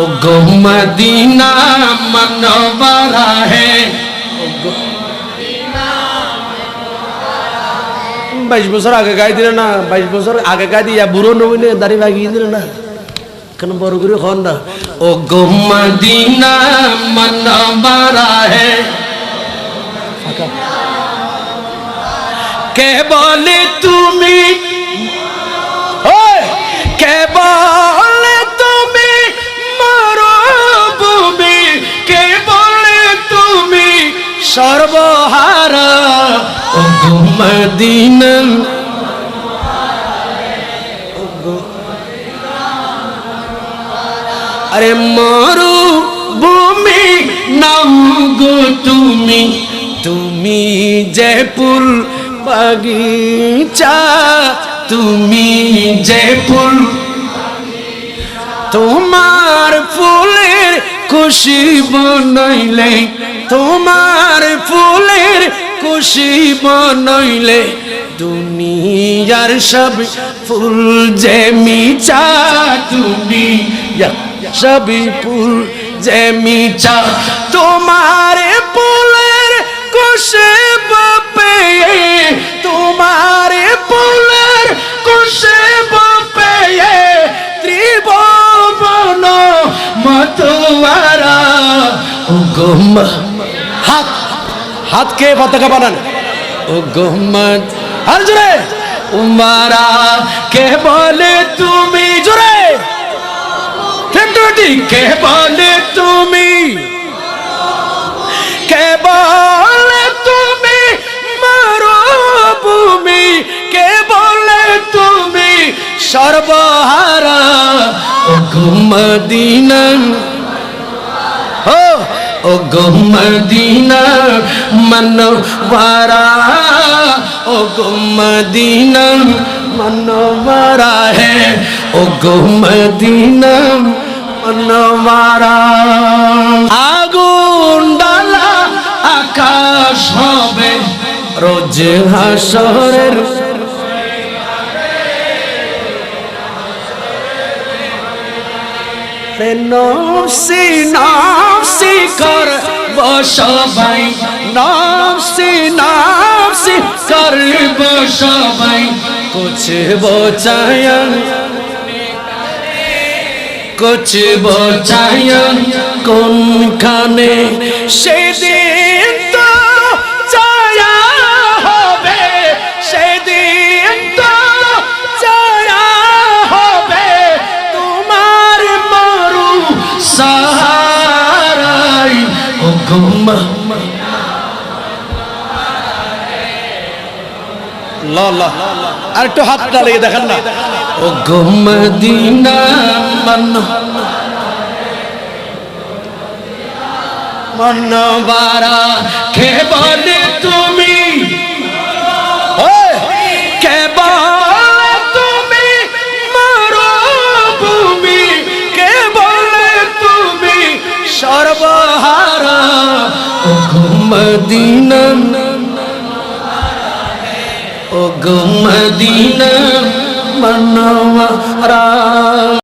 ও গো মদিনা মনোবরা হে। বাইশ বছর আগে গাই দিলে না বাইশ বছর আগে গাই দিয়ে বুড়ো নবীনে দাড়ি ভাগিয়ে দিলে না। কেন বড় করে হন না? ও গো মদিনা মনোবরা হে। কে বলে তুমি সর্বহারা ও গো মদিনা আরে মরু ভূমি নাম গো তুমি। তুমি ফুল বাগিচা। তুমি ফুল তোমার ফুলের খুশি বনইলে তোমার ফুলের খুশি বনইলে দুনিয়ার সব ফুল যে মিচা দুনিয়া সব ফুল যে মিচা তোমার ফুলের খুশি পেয়ে তোমার ফুলের খুশি পেয়ে ত্রিভুবন মতোয়ারা গোম হাত হাতকে পতাকা বানান? ও গোমত আর জোরে! উমারা কে বলে তুমি জোরে? কে বলে তুমি? কে বলে তুমি মরুভূমি? কে বলে তুমি সর্বহারা? ও গুমদিনা ও ও গুমদিনা মনওয়ারা। ও গুমদিনা মনওয়ারা হে। ও গুমদিনা মনওয়ারা। আগুন ডালা, আকাশ হবে, রোজ হাসরের নফসি নফসি কর বসবাই নফসি নফসি কর বসবাই কুছ বোচায়া কুছ বোচায়া কোনখানে সেদিন আর একটু হাতটা লেগে দেখেন না। ও গোমদিনা মন। বলে তুমি। কে বলে তুমি কে বলে তুমি সর্বহারা। গোমদিনা মনওয়ারা